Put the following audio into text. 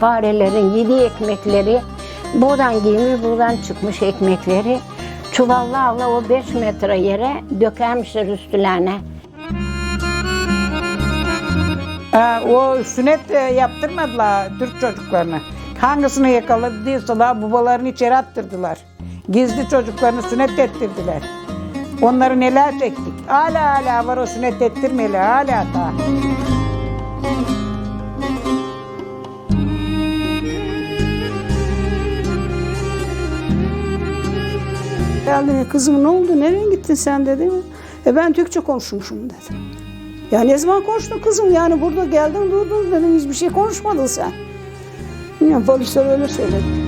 farelerin yediği ekmekleri buradan giymiş, buradan çıkmış ekmekleri çuvallarla o 5 metre yere dökermişler üstlerine. Ha, o sünnet e, yaptırmadılar Türk çocuklarına. Hangisini yakaladıysalar babalarını içeri attırdılar. Gizli çocuklarını sünnet ettirdiler. Onları neler çektik. Hala hala var o sünnet ettirmeli hala da. Geldi kızım ne oldu nereye gittin sen dedi. E ben Türkçe konuşmuşum dedi. Ya ne zaman konuştun kızım yani burada geldin durdun dedim hiçbir şey konuşmadın sen. Bilmiyorum polisler öyle söyledi.